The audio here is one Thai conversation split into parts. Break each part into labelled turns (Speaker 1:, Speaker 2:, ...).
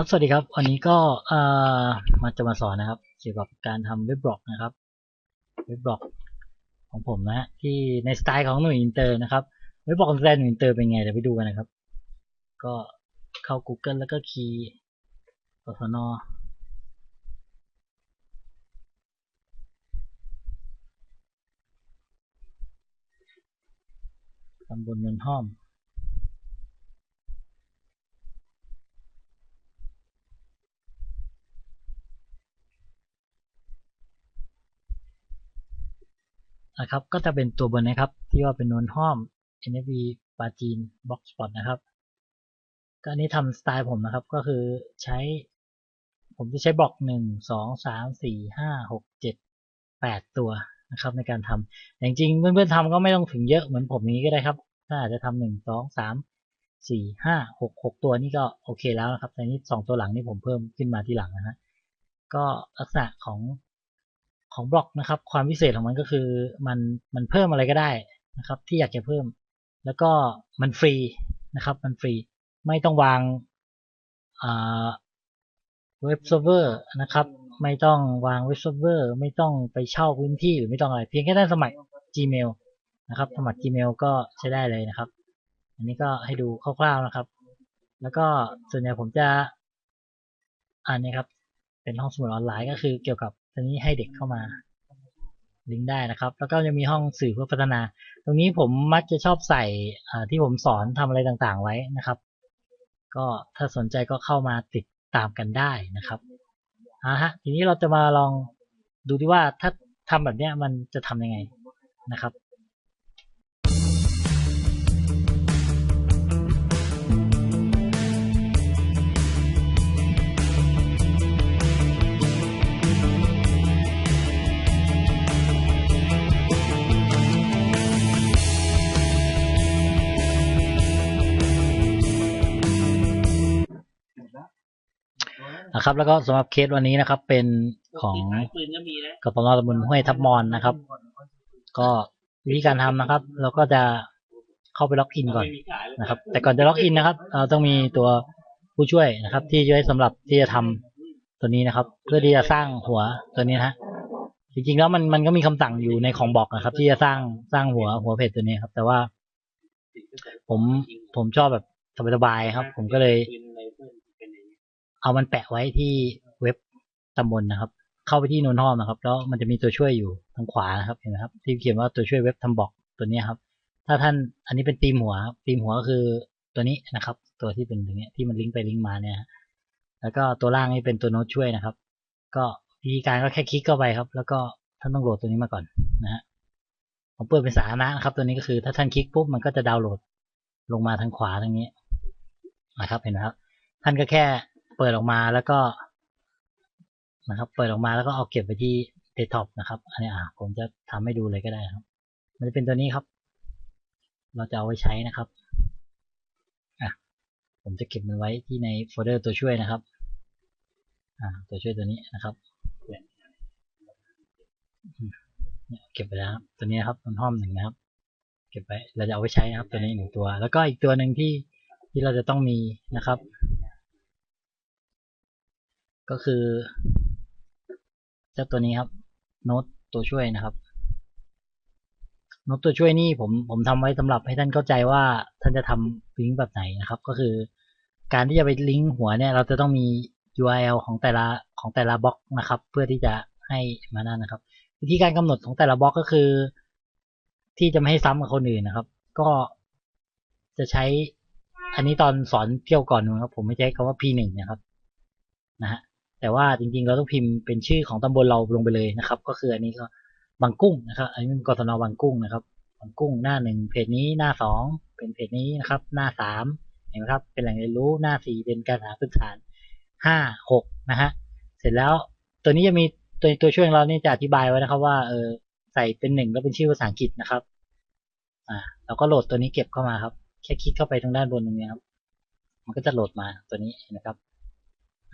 Speaker 1: ครับ สวัสดีครับ วันนี้ก็มาจะมาสอนนะครับ เกี่ยวกับการทำเว็บบล็อกนะครับ เว็บบล็อกของผมนะฮะที่ในสไตล์ของหน่วยอินเตอร์นะครับ เว็บบล็อกของสไตล์หน่วยอินเตอร์เป็นไงเดี๋ยวไปดูกันนะครับ ก็เข้า Google แล้วก็คีย์กศนตำบลเมืองห้อม นะครับ ก็จะเป็นตัวบนนะครับ ที่ว่าเป็นนวลห้อม NFV ปาจีน Box Spot นะครับ ก็อันนี้ทำสไตล์ผมนะครับ ก็คือใช้ ผมจะใช้บล็อกหนึ่งสองสามสี่ห้าหกเจ็ดแปดตัวนะครับในการทำแต่จริงๆเพื่อนๆทำก็ไม่ต้องถึงเยอะเหมือนผมนี้ก็ได้ครับ ถ้าอาจจะทำหนึ่งสองสามสี่ห้าหกหกตัวนี่ก็โอเคแล้วนะครับแต่นี้สองตัวหลังนี่ผมเพิ่มขึ้นมาที่หลังนะฮะก็ลักษณะของ ของบล็อกนะครับ ความพิเศษของมันก็คือมันมันเพิ่มอะไรก็ได้นะครับ ที่อยากจะเพิ่ม แล้วก็มันฟรีนะครับ มันฟรีไม่ต้องวางเว็บเซิร์ฟเวอร์นะครับ ไม่ต้องวางเว็บเซิร์ฟเวอร์ ไม่ต้องไปเช่าพื้นที่หรือไม่ต้องอะไร เพียงแค่ท่านสมัคร Gmail นะครับ สมัคร Gmail ก็ใช้ได้เลยนะครับ อันนี้ก็ให้ดูคร่าวๆนะครับ แล้วก็ส่วนใหญ่ผมจะอันนี้ครับ เป็นห้องสมุดออนไลน์ก็คือเกี่ยวกับ ตรงนี้ให้เด็กเข้ามาลิงก์ได้นะครับ แล้วก็จะมีห้องสื่อเพื่อพัฒนา ตรงนี้ผมมักจะชอบใส่ที่ผมสอนทำอะไรต่างๆไว้นะครับ ก็ถ้าสนใจก็เข้ามาติดตามกันได้นะครับอ่าฮะทีนี้เราจะมาลองดูดีว่าถ้าทำแบบเนี้ยมันจะทำยังไงนะครับ นะครับ แล้วก็สำหรับเคสวันนี้นะครับ เป็นของ
Speaker 2: ปืนก็มีนะ
Speaker 1: กปนตำบลห้วยทับมอนนะครับ ก็วิธีการทำนะครับ เราก็จะเข้าไปล็อกอินก่อน
Speaker 2: ไม่มีขายเลย
Speaker 1: นะครับ แต่ก่อนจะล็อกอินนะครับ เราต้องมีตัวผู้ช่วยนะครับ ที่จะไว้สำหรับที่จะทำตัวนี้นะครับ เพื่อที่จะสร้างหัวตัวนี้นะฮะจริงๆแล้วมันมันก็มีคำสั่งอยู่ในของบอกนะครับ ที่จะสร้างสร้างหัวหัวเพจตัวนี้ครับ แต่ว่า ผมผมชอบแบบสบายๆครับ ผมก็เลย
Speaker 2: เอา
Speaker 1: มันแปะไว้ที่เว็บตำบลนะครับ เข้าไปที่โนนห้อมนะครับ แล้วมันจะมีตัวช่วยอยู่ทางขวานะครับเห็นไหมครับ ที่เขียนว่าตัวช่วยเว็บทำบอกตัวนี้ครับ ถ้าท่านอันนี้เป็นตีมหัวครับตีมหัวก็คือตัวนี้นะครับ ตัวที่เป็นอย่างเงี้ที่มันลิงก์ไปลิงก์มาเนี่ยฮะแล้วก็ตัวล่างนี่เป็นตัวโน้ตช่วยนะครับ ก็วิธีการก็แค่คลิกเข้าไปครับ แล้วก็ท่านต้องโหลดตัวนี้มาก่อนนะฮะผมเปิดเป็นสาธารณะนะครับ ตัวนี้ก็คือถ้าท่านคลิกปุ๊บมันก็จะดาวน์โหลดลงมาทางขวาทางนี้นะครับเห็นไหมครับ ท่านก็แค่ เปิดออกมาแล้วก็นะครับ เปิดออกมาแล้วก็เอาเก็บไปที่เดสก์ท็อปนะครับ อันนี้อะผมจะทำให้ดูเลยก็ได้ครับ มันจะเป็นตัวนี้ครับ เราจะเอาไว้ใช้นะครับอะผมจะเก็บมันไว้ที่ในโฟลเดอร์ตัวช่วยนะครับอ่าตัวช่วยตัวนี้นะครับเนี่ยเก็บไปแล้วครับตัวนี้ครับมันห้อมหนึ่งนะครับ เก็บไว้เราจะเอาไว้ใช้นะครับ ตัวนี้หนึ่งตัว แล้วก็อีกตัวหนึ่งที่ที่เราจะต้องมีนะครับ ก็คือเจ้าตัวนี้ครับโน้ตตัวช่วยนะครับโน้ตตัวช่วยนี่ผมผมทำไว้สำหรับให้ท่านเข้าใจว่าท่านจะทำลิงก์แบบไหนนะครับ ก็คือ การที่จะไปลิงก์หัวเนี่ยเราจะต้องมี URL ของแต่ละของแต่ละบล็อกนะครับ เพื่อที่จะให้มานั่นนะครับ วิธีการกำหนดของแต่ละบล็อกก็คือ ที่จะไม่ให้ซ้ำกับคนอื่นนะครับ ก็จะใช้อันนี้ตอนสอนเที่ยวก่อนนะครับ ผมไม่ใช้คำว่า P1 นะครับ นะฮะ แต่ว่าจริงๆ เราต้องพิมพ์เป็นชื่อของตำบลเราลงไปเลยนะครับ ก็คืออันนี้ก็บางกุ้งนะครับ อันนี้เป็นกศนบางกุ้งนะครับบางกุ้งหน้าหนึ่งเพจนี้หน้าสองเป็นเพจนี้นะครับ หน้าสามเห็นไหมครับ เป็นแหล่งเรียนรู้หน้าสี่เป็นการหาพื้นฐานห้าหกนะฮะเสร็จแล้วตัวนี้จะมีตัวตัวช่วยของเราเนี่ยจะอธิบายไว้นะครับว่าเออใส่เป็นหนึ่งแล้วเป็นชื่อภาษาอังกฤษนะครับ อ่า เราก็โหลดตัวนี้เก็บเข้ามาครับ แค่คลิกเข้าไปตรงด้านบนตรงนี้ครับ มันก็จะโหลดมาตัวนี้นะครับ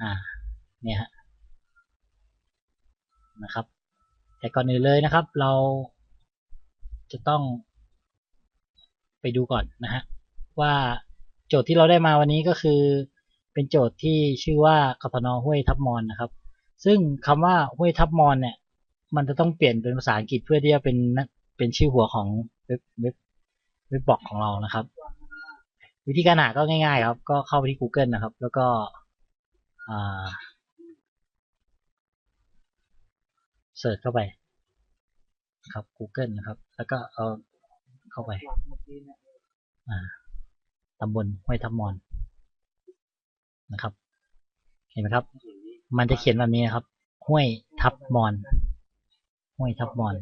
Speaker 1: อ่า เนี่ยฮะนะครับ แต่ก่อนอื่นเลยนะครับ เราจะต้องไปดูก่อนนะฮะว่าโจทย์ที่เราได้มาวันนี้ก็คือ เป็นโจทย์ที่ชื่อว่ากพนห้วยทับมอนนะครับ ซึ่งคำว่าห้วยทับมอนเนี่ย มันจะต้องเปลี่ยนเป็นภาษาอังกฤษเพื่อที่จะเป็นเป็นชื่อหัวของเว็บเว็บเว็บบล็อกของเรานะครับ วิธีการหาก็ง่าย ๆ ครับ ก็เข้าไปที่ Google นะครับ แล้วก็อ่า เสิร์ชเข้าไปครับ Google นะครับ แล้วก็เอาเข้าไปตำบลห้วยทับมอนนะครับ เห็นไหมครับ มันจะเขียนแบบนี้นะครับ ห้วยทับมอน ห้วยทับมอน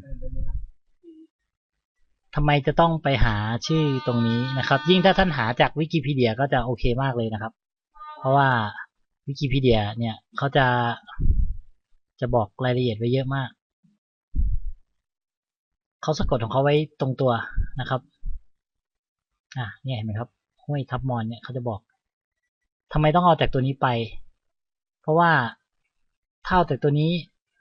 Speaker 1: ทำไมจะต้องไปหาชื่อตรงนี้นะครับ ยิ่งถ้าท่านหาจากวิกิพีเดียก็จะโอเคมากเลยนะครับ เพราะว่าวิกิพีเดียเนี่ยเขาจะ จะบอกรายละเอียดไว้เยอะมาก เขาสะกดของเขาไว้ตรงตัวนะครับ อะเนี่ยเห็นไหมครับห้วยทับมอนเนี่ยเขาจะบอกทำไมต้องเอาจากตัวนี้ไป เพราะว่าถ้าเอาจากตัวนี้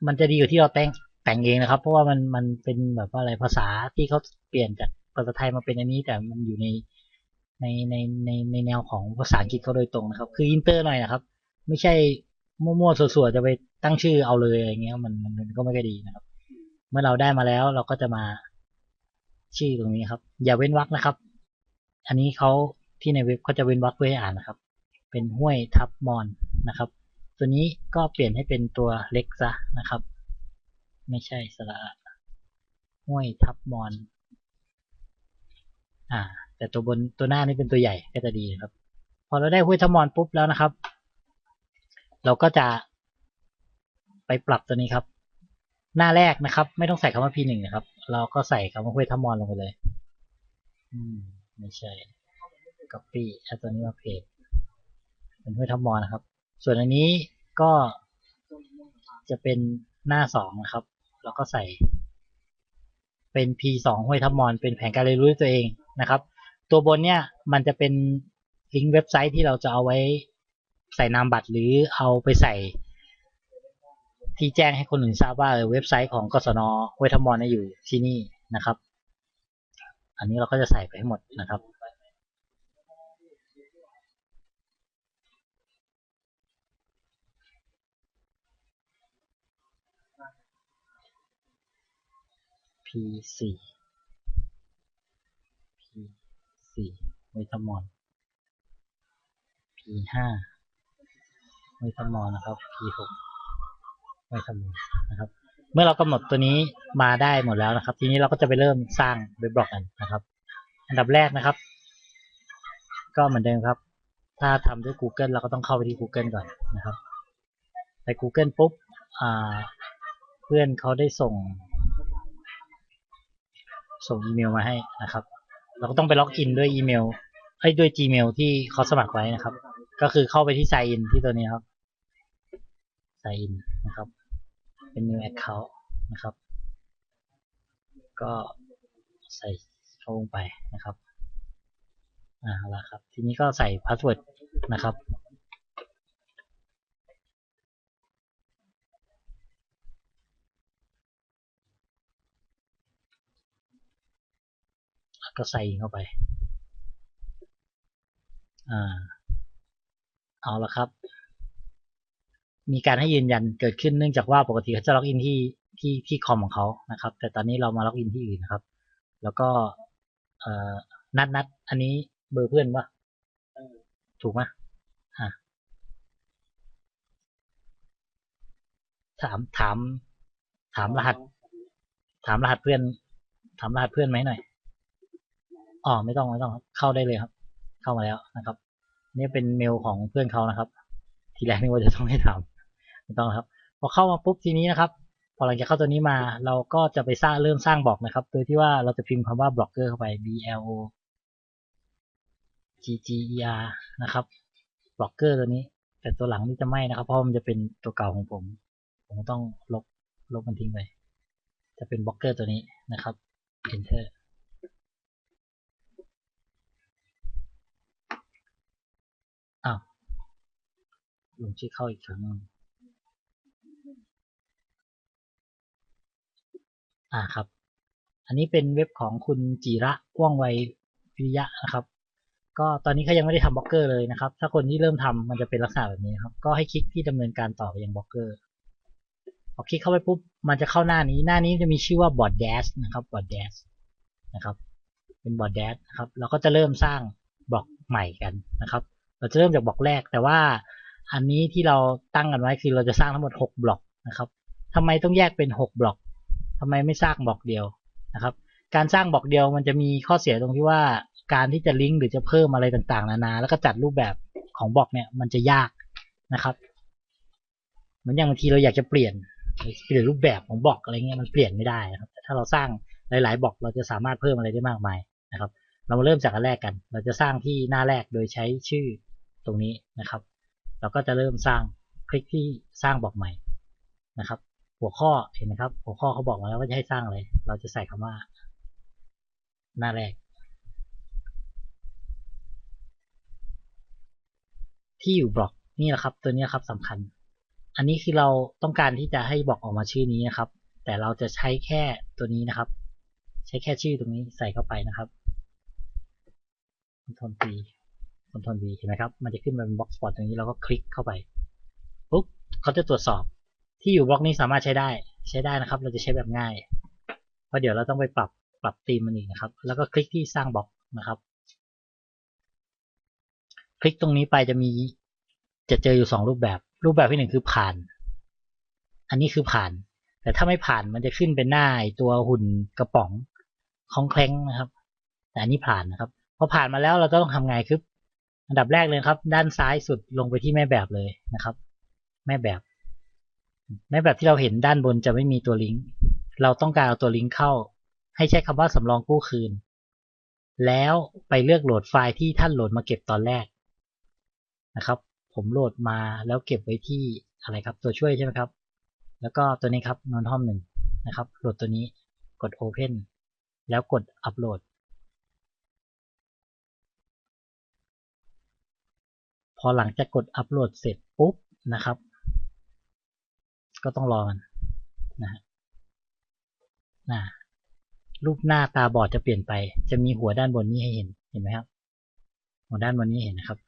Speaker 1: มันจะดีกว่าที่เราแต่งแต่งเองนะครับ เพราะว่ามันมันเป็นแบบว่าอะไรภาษาที่เขาเปลี่ยนจากภาษาไทยมาเป็นอันนี้ แต่มันอยู่ในในในในในแนวของภาษาอังกฤษเขาโดยตรงนะครับ คืออินเตอร์หน่อยนะครับ ไม่ใช่ มั่วๆส่วนๆจะไปตั้งชื่อเอาเลยอะไรเงี้ยมันมันก็ไม่ค่อยดีนะครับ เมื่อเราได้มาแล้วเราก็จะมาชื่อตรงนี้ครับ อย่าเว้นวรรคนะครับ อันนี้เขาที่ในเว็บเขาจะเว้นวรรคไว้ให้อ่านนะครับ เป็นห้วยทับมอนนะครับ ตัวนี้ก็เปลี่ยนให้เป็นตัวเล็กซะนะครับ ไม่ใช่สระห้วยทับมอน อ่า แต่ตัวบนตัวหน้านี่เป็นตัวใหญ่ก็จะดีนะครับ พอเราได้ห้วยทับมอนปุ๊บแล้วนะครับ เราก็จะไปปรับตัวนี้ครับ หน้าแรกนะครับ ไม่ต้องใส่คำว่า P1 นะครับ เราก็ใส่คำว่าห้วยทับมอนลงไปเลย อืม ไม่ใช่ copy เอาตัวนี้มาเพจเป็นห้วยทับมอนนะครับ ส่วนอันนี้ก็จะเป็นหน้าสองนะครับเราก็ใส่ เป็น P2 ห้วยทับมอนเป็นแผนการเรียนรู้ด้วยตัวเองนะครับ ตัวบนเนี่ยมันจะเป็นลิงก์เว็บไซต์ที่เราจะเอาไว้ ใส่นามบัตรหรือเอาไปใส่ ที่แจ้งให้คนอื่นทราบว่าเว็บไซต์ของกศนห้วทมอนอยู่ที่นี่นะครับ อันนี้เราก็จะใส่ไปให้หมดนะครับ P4 P4 ไวทมอน P5 ไวทามอนนะครับ P6 ไวทามอนนะครับ เมื่อเรากำหนดตัวนี้มาได้หมดแล้วนะครับ ทีนี้เราก็จะไปเริ่มสร้างเว็บบล็อกกันนะครับ อันดับแรกนะครับ ก็เหมือนเดิมครับ ถ้าทำด้วย Google เราก็ต้องเข้าไปที่ Google ก่อนนะครับไป Google ปุ๊บอ่าเพื่อนเขาได้ส่ง ส่งอีเมลมาให้นะครับ เราก็ต้องไปล็อกอินด้วยอีเมลเอ้ด้วย Gmail ที่เขาสมัครไว้นะครับ ก็คือเข้าไปที่ sign in ที่ตัวนี้ครับ sign in นะครับ เป็น new account นะครับ ก็ใส่เข้าลงไปนะครับอ่าละครับ ทีนี้ก็ใส่พาสเวิร์ดนะครับก็ใส่เข้าไป อ่า เอาละครับ มีการให้ยืนยันเกิดขึ้นเนื่องจากว่าปกติเขาจะล็อกอินที่ที่ที่คอมของเขานะครับ แต่ตอนนี้เรามาล็อกอินที่อื่นนะครับ แล้วก็เอ่อนัดนัดอันนี้เบอร์เพื่อนปะถูกไหมอะถามถาม ถามรหัส ถามรหัสเพื่อน ถามรหัสเพื่อนไหมหน่อยอ๋อไม่ต้องไม่ต้องครับเข้าได้เลยครับ เข้ามาแล้วนะครับ นี่เป็นเมลของเพื่อนเขานะครับ ทีแรกนึกว่าจะต้องให้ถาม ไม่ต้องครับ พอเข้ามาปุ๊บทีนี้นะครับ พอหลังจากเข้าตัวนี้มา เราก็จะไปสร้างเริ่มสร้างบล็อกนะครับ โดยที่ว่าเราจะพิมพ์คำว่าบล็อกเกอร์เข้าไป b l o g g e r นะครับบล็อกเกอร์ตัวนี้ แต่ตัวหลังนี่จะไม่นะครับ เพราะมันจะเป็นตัวเก่าของผม ผมต้องลบลบมันทิ้งไปจะเป็นบล็อกเกอร์ตัวนี้นะครับ enter อ้าวลงชื่อเข้าอีกครั้งนึง อ่าครับ อันนี้เป็นเว็บของคุณจิระว่องไววิริยะนะครับ ก็ตอนนี้เขายังไม่ได้ทำบล็อกเกอร์เลยนะครับ ถ้าคนที่เริ่มทำมันจะเป็นลักษณะแบบนี้ครับ ก็ให้คลิกที่ดำเนินการต่อไปยังบล็อกเกอร์พอคลิกเข้าไปปุ๊บ มันจะเข้าหน้านี้ หน้านี้จะมีชื่อว่าบอร์ดแดชนะครับบอร์ดแดชนะครับ เป็นบอร์ดแดชนะครับ เราก็จะเริ่มสร้างบล็อกใหม่กันนะครับ เราจะเริ่มจากบล็อกแรก แต่ว่าอันนี้ที่เราตั้งกันไว้คือเราจะสร้างทั้งหมด 6 บล็อกนะครับทำไมต้องแยกเป็น 6 บล็อก ทำไมไม่สร้างบล็อกเดียวนะครับ การสร้างบล็อกเดียวมันจะมีข้อเสียตรงที่ว่าการที่จะลิงก์หรือจะเพิ่มอะไรต่างๆ นานา แล้วก็จัดรูปแบบของบล็อกเนี่ยมันจะยากนะครับเหมือนอย่างบางทีเราอยากจะเปลี่ยนเปลี่ยนรูปแบบของบล็อกอะไรเงี้ยมันเปลี่ยนไม่ได้นะครับแต่ถ้าเราสร้างหลาย ๆบล็อกเราจะสามารถเพิ่มอะไรได้มากมายนะครับ เรามาเริ่มจากอันแรกกัน เราจะสร้างที่หน้าแรกโดยใช้ชื่อตรงนี้นะครับ เราก็จะเริ่มสร้างคลิกที่สร้างบล็อกใหม่นะครับ หัวข้อเห็นนะครับ หัวข้อเขาบอกมาแล้วว่าจะให้สร้างอะไร เราจะใส่คำว่า หน้าแรก ที่อยู่บล็อกนี่แหละครับ ตัวนี้ครับสำคัญ อันนี้คือเราต้องการที่จะให้บล็อกออกมาชื่อนี้นะครับ แต่เราจะใช้แค่ตัวนี้นะครับ ใช้แค่ชื่อตรงนี้ใส่เข้าไปนะครับคอนโทรล V คอนโทรล V เห็นไหมครับ มันจะขึ้นมาเป็นบล็อกสปอร์ตตรงนี้เราก็คลิกเข้าไปปุ๊บเขาจะตรวจสอบ ที่อยู่บล็อกนี้สามารถใช้ได้ใช้ได้นะครับ เราจะใช้แบบง่าย เพราะเดี๋ยวเราต้องไปปรับปรับธีมมันอีกนะครับ แล้วก็คลิกที่สร้างบล็อกนะครับ คลิกตรงนี้ไปจะมีจะเจออยู่สองรูปแบบ รูปแบบที่หนึ่งคือผ่าน อันนี้คือผ่าน แต่ถ้าไม่ผ่านมันจะขึ้นเป็นหน้าตัวหุ่นกระป๋องคองแคลงนะครับ แต่อันนี้ผ่านนะครับพอผ่านมาแล้วเราต้องทำไงคืออันดับแรกเลยครับ ด้านซ้ายสุดลงไปที่แม่แบบเลยนะครับ แม่แบบ แม่แบบที่เราเห็นด้านบนจะไม่มีตัวลิงก์ เราต้องการเอาตัวลิงก์เข้า ให้ใช้คำว่าสำรองกู้คืน แล้วไปเลือกโหลดไฟล์ที่ท่านโหลดมาเก็บตอนแรกนะครับ ผมโหลดมาแล้วเก็บไว้ที่อะไรครับ ตัวช่วยใช่ไหมครับ แล้วก็ตัวนี้ครับนอนห้อมหนึ่งนะครับ โหลดตัวนี้ กด Open แล้วกด Upload พอหลังจากกด Upload เสร็จปุ๊บนะครับ ก็ต้องรอมันนะฮะนะรูปหน้าตาบอดจะเปลี่ยนไป จะมีหัวด้านบนนี้ให้เห็นเห็นไหมครับ หัวด้านบนนี้เห็นนะครับ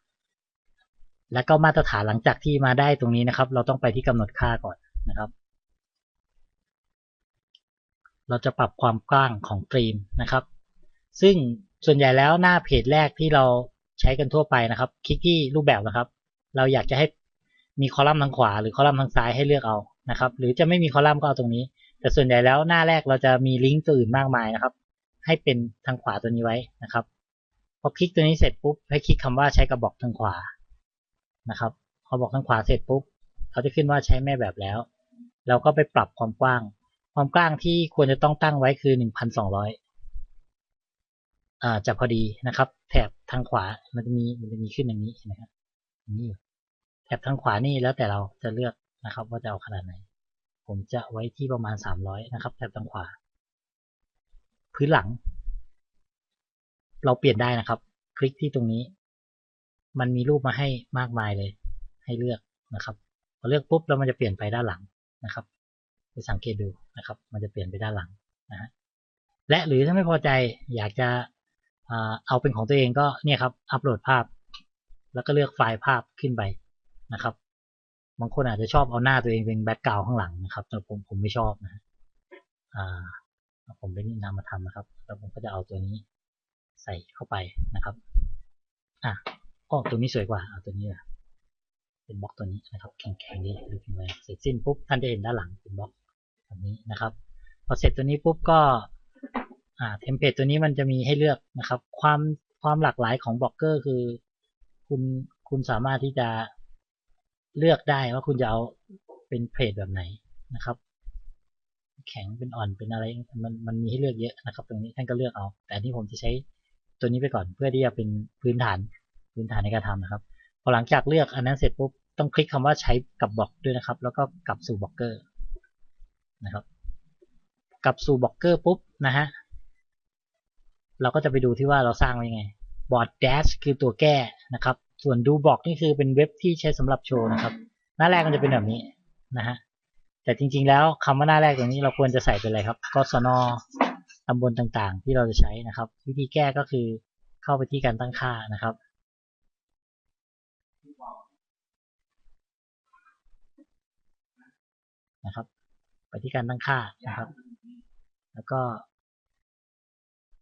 Speaker 1: แล้วก็มาตรฐานหลังจากที่มาได้ตรงนี้นะครับ เราต้องไปที่กำหนดค่าก่อนนะครับ เราจะปรับความกว้างของตรีมนะครับ ซึ่งส่วนใหญ่แล้วหน้าเพจแรกที่เราใช้กันทั่วไปนะครับ คลิกที่รูปแบบนะครับ เราอยากจะให้มีคอลัมน์ทางขวาหรือคอลัมน์ทางซ้ายให้เลือกเอา นะครับ หรือจะไม่มีคอลัมน์ก็เอาตรงนี้ แต่ส่วนใหญ่แล้วหน้าแรกเราจะมีลิงก์ตัวอื่นมากมายนะครับ ให้เป็นทางขวาตัวนี้ไว้นะครับพอคลิกตัวนี้เสร็จปุ๊บให้คลิกคำว่าใช้กระบอกทางขวานะครับพอบอกทางขวาเสร็จปุ๊บเขาจะขึ้นว่าใช้แม่แบบแล้ว เราก็ไปปรับความกว้าง ความกว้างที่ควรจะต้องตั้งไว้คือ 1,200อ่าจะพอดีนะครับ แถบทางขวามันจะมีมันจะมีขึ้นอย่างนี้นะครับนี่แถบทางขวานี่แล้วแต่เราจะเลือก นะครับว่าจะเอาขนาดไหน ผมจะไว้ที่ประมาณ 300 นะครับแถบทางขวา พื้นหลัง เราเปลี่ยนได้นะครับ คลิกที่ตรงนี้ มันมีรูปมาให้มากมายเลย ให้เลือกนะครับพอเลือกปุ๊บแล้วมันจะเปลี่ยนไปด้านหลังนะครับไปสังเกตดูนะครับ มันจะเปลี่ยนไปด้านหลังนะฮะและหรือถ้าไม่พอใจอยากจะเอาเป็นของตัวเองก็เนี่ยครับอัปโหลดภาพ แล้วก็เลือกไฟล์ภาพขึ้นไปนะครับ บางคนอาจจะชอบเอาหน้าตัวเองเป็นแบ็กกราวข้างหลังนะครับแต่ผมผมไม่ชอบนะอ่า ผมเป็นนามธรรมนะครับ แล้วผมก็จะเอาตัวนี้ใส่เข้าไปนะครับอะก็ตัวนี้สวยกว่าเอาตัวนี้ละเป็นบล็อกตัวนี้นะครับ แข็งๆดีดูเป็นไงเสร็จสิ้นปุ๊บท่านจะเห็นด้านหลังเป็นบล็อกแบบนี้นะครับ พอเสร็จตัวนี้ปุ๊บก็อ่าเทมเพลตตัวนี้มันจะมีให้เลือกนะครับ ความความหลากหลายของบล็อกเกอร์คือ คุณคุณสามารถที่จะ เลือกได้ว่าคุณจะเอาเป็นเพจแบบไหนนะครับ แข็งเป็นอ่อนเป็นอะไรมันมันมีให้เลือกเยอะนะครับ ตรงนี้ท่านก็เลือกเอา แต่ที่ผมจะใช้ตัวนี้ไปก่อนเพื่อที่จะเป็นพื้นฐานพื้นฐานในการทำนะครับ พอหลังจากเลือกอันนั้นเสร็จปุ๊บต้องคลิกคำว่าใช้กับบล็อกด้วยนะครับ แล้วก็กลับสู่บล็อกเกอร์นะครับกลับสู่บล็อกเกอร์ปุ๊บนะฮะเราก็จะไปดูที่ว่าเราสร้างไว้ยังไงบอร์ดแดชคือตัวแก้นะครับ ส่วนดูบล็อกนี่คือเป็นเว็บที่ใช้สำหรับโชว์นะครับ หน้าแรกมันจะเป็นแบบนี้นะฮะแต่จริง ๆ แล้วคำว่าหน้าแรกตรงนี้เราควรจะใส่เป็นอะไรครับกศนตำบลต่างๆ ที่เราจะใช้นะครับ วิธีแก้ก็คือเข้าไปที่การตั้งค่านะครับนะครับ ไปที่การตั้งค่านะครับ แล้วก็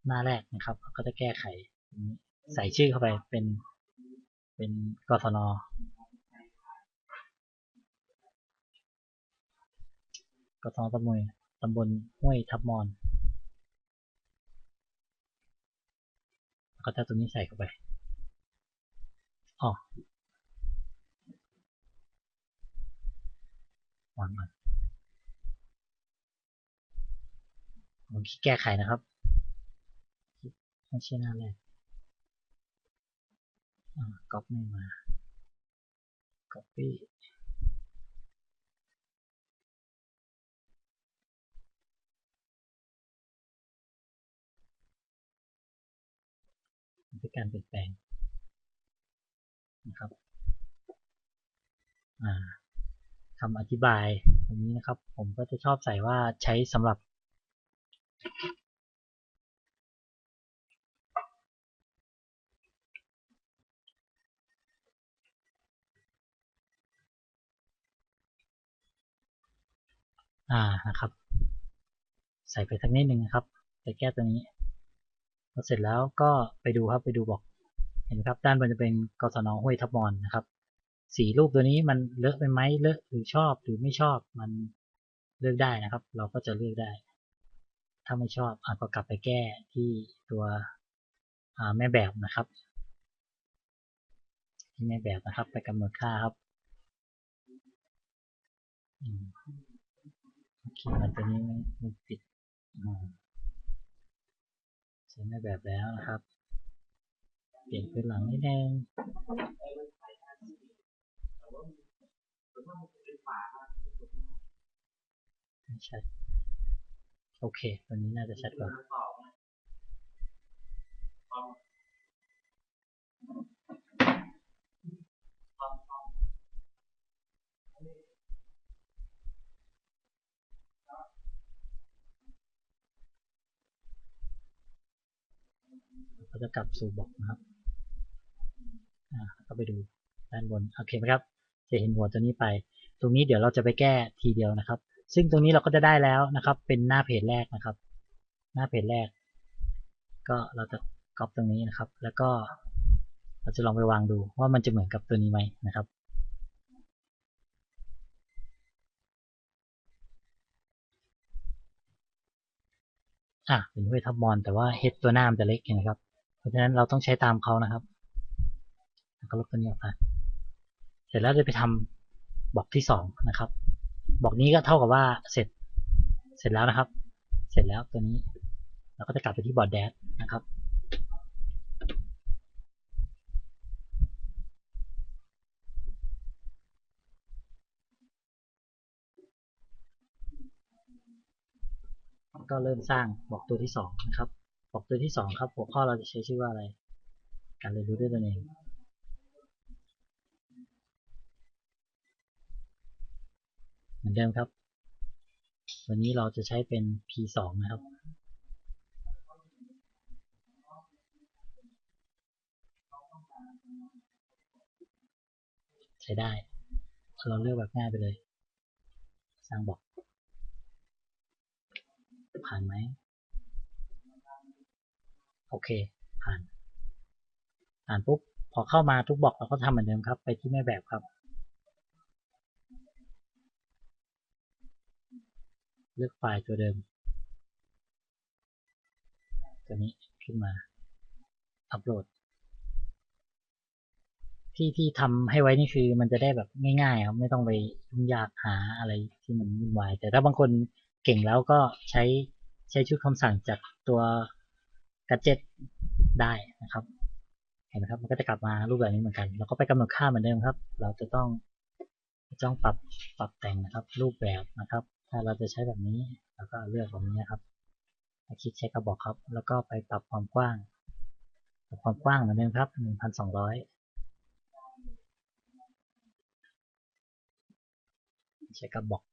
Speaker 1: หน้าแรกนะครับ ก็จะแก้ไขใส่ชื่อเข้าไปเป็น เป็นกศนกศนตำบลตำบลห้วยทับมอนก็จะตัวนี้ใส่เข้าไปอ๋อวางก่อนผมคิดแก้ไขนะครับไม่ใช่หน้าแรกอ่ ก๊อปไม่มา copy มันเป็นการเปลี่ยนแปลงนะครับคำอธิบายตรงนี้นะครับ ผมก็จะชอบใส่ว่าใช้สำหรับ อ่านะครับ ใส่ไปสักนิดหนึ่งนะครับไปแก้ตัวนี้พอเสร็จแล้วก็ไปดูครับไปดูบอกเห็นครับด้านบนจะเป็นกศนห้วยทับมอนนะครับสีรูปตัวนี้มันเลอะไปไหมเลอะหรือชอบหรือไม่ชอบมันเลือกได้นะครับ เราก็จะเลือกได้ ถ้าไม่ชอบอก็กลับไปแก้ที่ตัวแม่แบบนะครับ ที่แม่แบบนะครับ ไปกำหนดค่าครับ โอเคมันตัวนี้ไม่ไม่ติดใช้ไม่แบบแล้วนะครับ เปลี่ยนพื้นหลังนิดนึงชัดโอเค ตัวนี้น่าจะชัดกว่า จะกลับสู่บล็อกนะครับอ่าก็ไปดูด้านบนโอเคไหมครับ จะเห็นหัวตัวนี้ไป ตรงนี้เดี๋ยวเราจะไปแก้ทีเดียวนะครับ ซึ่งตรงนี้เราก็จะได้แล้วนะครับ เป็นหน้าเพจแรกนะครับ หน้าเพจแรก ก็เราจะก๊อปตรงนี้นะครับ แล้วก็เราจะลองไปวางดูว่ามันจะเหมือนกับตัวนี้ไหมนะครับอะเป็นห้วยทับมอนแต่ว่าเฮดตัวหน้ามันจะเล็กนไหมครับ ราะฉะนั้นเราต้องใช้ตามเขานะครับแล้วก็ลบตัวนี้ออกมาเสร็จแล้วจะไปทำบล็อกที่สองนะครับบล็อกนี้ก็เท่ากับว่าเสร็จ เสร็จแล้วนะครับ เสร็จแล้วตัวนี้ เราก็จะกลับไปที่บอร์ดแดชนะครับ ก็เริ่มสร้างบล็อกตัวที่สองนะครับ บอกตัวที่สองครับ หัวข้อเราจะใช้ชื่อว่าอะไร การเรียนรู้ด้วยตนเองเหมือนเดิมครับ วันนี้เราจะใช้เป็น P2 นะครับ ใช้ได้ เราเลือกแบบง่ายไปเลย สร้างบอกผ่านไหม โอเค ผ่าน ผ่านปุ๊บ พอเข้ามาทุกบล็อกเราก็ทำเหมือนเดิมครับ ไปที่แม่แบบครับ เลือกไฟล์ตัวเดิม ตัวนี้ขึ้นมา อัปโหลด ที่ที่ทำให้ไว้นี่คือมันจะได้แบบง่ายๆครับ ไม่ต้องไปยุ่งยากหาอะไรที่มันวุ่นวาย แต่ถ้าบางคนเก่งแล้วก็ใช้ใช้ชุดคำสั่งจากตัว กัจเจ็ตได้นะครับ เห็นไหมครับ มันก็จะกลับมารูปแบบนี้เหมือนกัน เราก็ไปกำหนดค่าเหมือนเดิมครับ เราจะต้องต้องปรับปรับแต่งนะครับ รูปแบบนะครับ ถ้าเราจะใช้แบบนี้เราก็เลือกแบบนี้นะครับคลิกใช้กระบอกครับ แล้วก็ไปปรับความกว้างปรับความกว้างเหมือนเดิมครับ 1,200ใช้กระบอก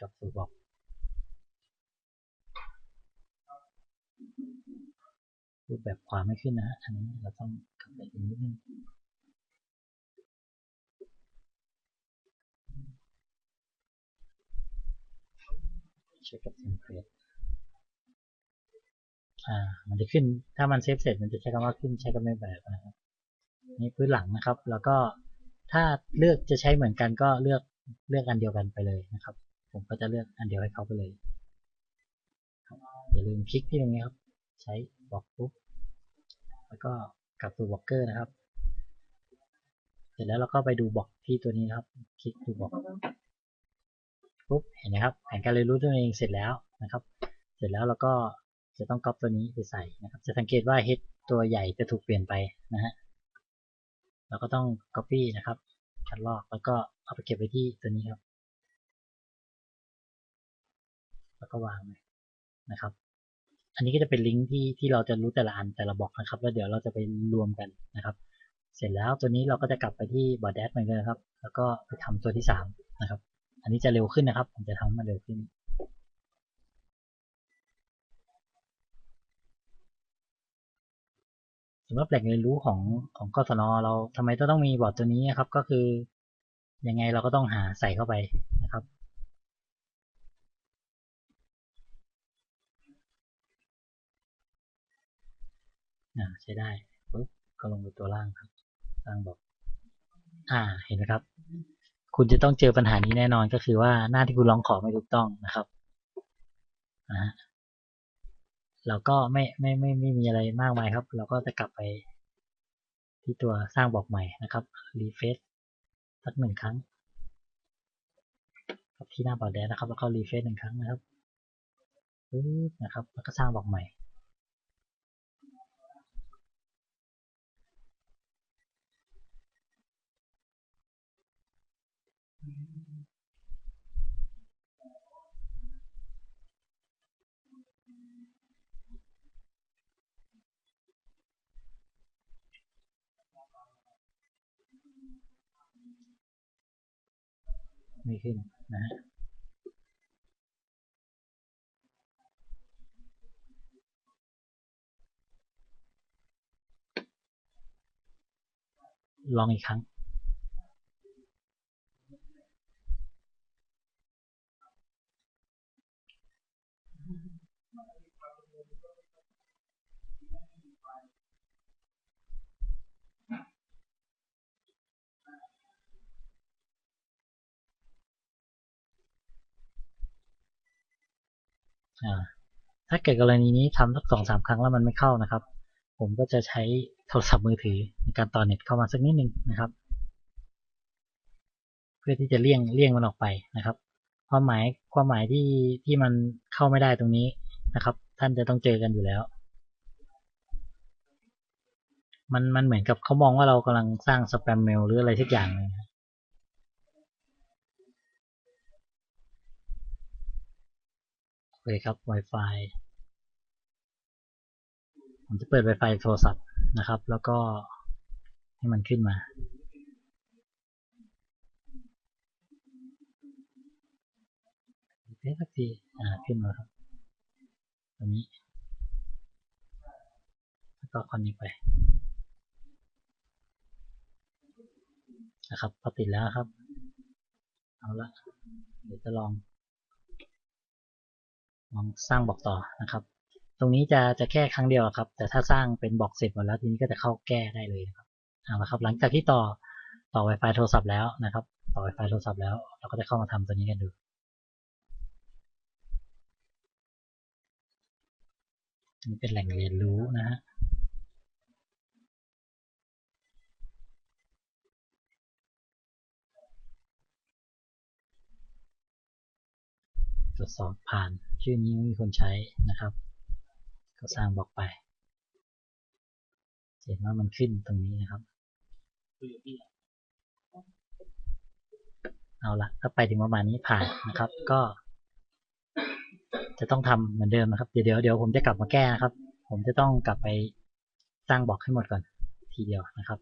Speaker 1: กับสูบอกรูปแบบขวามไม่ขึ้นนะอันนี้เราต้องกลับไปอีกนิดนึงเช็คกับเทมเพลตอ่า มันจะขึ้น ถ้ามันเซฟเสร็จ มันจะใช้คำว่าขึ้นใช้กับไม่แบบนะครับ นี่พื้นหลังนะครับ แล้วก็ถ้าเลือกจะใช้เหมือนกันก็เลือกเลือกอันเดียวกันไปเลยนะครับ ผมก็จะเลือกอันเดียวให้เขาไปเลยครับอย่าลืมคลิกที่ตรงนี้ครับ ใช้บอกปุ๊บแล้วก็กลับสู่บล็อกเกอร์นะครับ เสร็จแล้วเราก็ไปดูบล็อกที่ตัวนี้นะครับ คลิกดูบล็อกปุ๊บเห็นไหมครับแผนการเรียนรู้ตัวเองเสร็จแล้วนะครับ เสร็จแล้วเราก็จะต้องก๊อปตัวนี้ไปใส่นะครับ จะสังเกตว่า head ตัวใหญ่จะถูกเปลี่ยนไปนะฮะเราก็ต้อง copy นะครับคัดลอกแล้วก็เอาไปเก็บไว้ที่ตัวนี้ครับ แล้วก็วางนะครับ อันนี้ก็จะเป็นลิงก์ที่ที่เราจะรู้แต่ละอันแต่ละบล็อกนะครับ แล้วเดี๋ยวเราจะไปรวมกันนะครับ เสร็จแล้วตัวนี้เราก็จะกลับไปที่บอร์ดแดดเหมือนกันนะครับ แล้วก็ไปทำตัวที่สามนะครับ อันนี้จะเร็วขึ้นนะครับ ผมจะทำมันเร็วขึ้นสำหรับแหล่งเรียนรู้ของของกศนเราทำไมต้องมีบอร์ดตัวนี้นะครับ ก็คือยังไงเราก็ต้องหาใส่เข้าไป นะใช้ได้ปุ๊บก็ลงไปตัวล่างครับสร้างบอก อ่าเห็นไหมครับ คุณจะต้องเจอปัญหานี้แน่นอนก็คือว่าหน้าที่คุณร้องขอไม่ถูกต้องนะครับนะฮะเราก็ไม่ไม่ไม่ไม่มีอะไรมากมายครับ เราก็จะกลับไปที่ตัวสร้างบอกใหม่นะครับรีเฟซสักหนึ่งครั้งที่หน้าบอร์ดแดนนะครับ แล้วก็รีเฟซหนึ่งครั้งนะครับปึ๊บนะครับ แล้วก็สร้างบอกใหม่ ไม่ขึ้นนะฮะลองอีกครั้ง ถ้าเกิดกรณีนี้ทำสักสองสามครั้งแล้วมันไม่เข้านะครับ ผมก็จะใช้โทรศัพท์มือถือในการต่อเน็ตเข้ามาสักนิดนึงนะครับ เพื่อที่จะเลี่ยงเลี่ยงมันออกไปนะครับความหมายความหมายที่ที่มันเข้าไม่ได้ตรงนี้นะครับ ท่านจะต้องเจอกันอยู่แล้ว มันมันเหมือนกับเขามองว่าเรากำลังสร้างสแปมเมลหรืออะไรสักอย่างนึงนะโอ เคครับ Wi-Fi ผมจะเปิด Wi-Fi โทรศัพท์นะครับ แล้วก็ให้มันขึ้นมาเอ๊ะสักทีอ่าขึ้นมาครับตัวนี้แล้วก็คอนนี้ไปนะครับพอติดแล้วครับ เอาละเดี๋ยวจะลอง ลองสร้างบอกต่อนะครับ ตรงนี้จะจะแค่ครั้งเดียวครับ แต่ถ้าสร้างเป็นบอกเสร็จหมดแล้วทีนี้ก็จะเข้าแก้ได้เลยนะครับเอาละครับ หลังจากที่ต่อต่อ Wi-Fi โทรศัพท์แล้วนะครับ ต่อ Wi-Fi โทรศัพท์แล้วเราก็จะเข้ามาทำตัวนี้กันดูนี่เป็นแหล่งเรียนรู้นะฮะ ตรวจสอบผ่านชื่อนี้ไม่มีคนใช้นะครับ ก็สร้างบล็อกไปเห็นว่ามันขึ้นตรงนี้นะครับ เอาละก็ไปถึงประมาณนี้ผ่านนะครับ ก็ จะต้องทำเหมือนเดิมนะครับเดี๋ยวเดี๋ยวเดี๋ยวผมจะกลับมาแก้นะครับ ผมจะต้องกลับไปสร้างบล็อกให้หมดก่อนทีเดียวนะครับ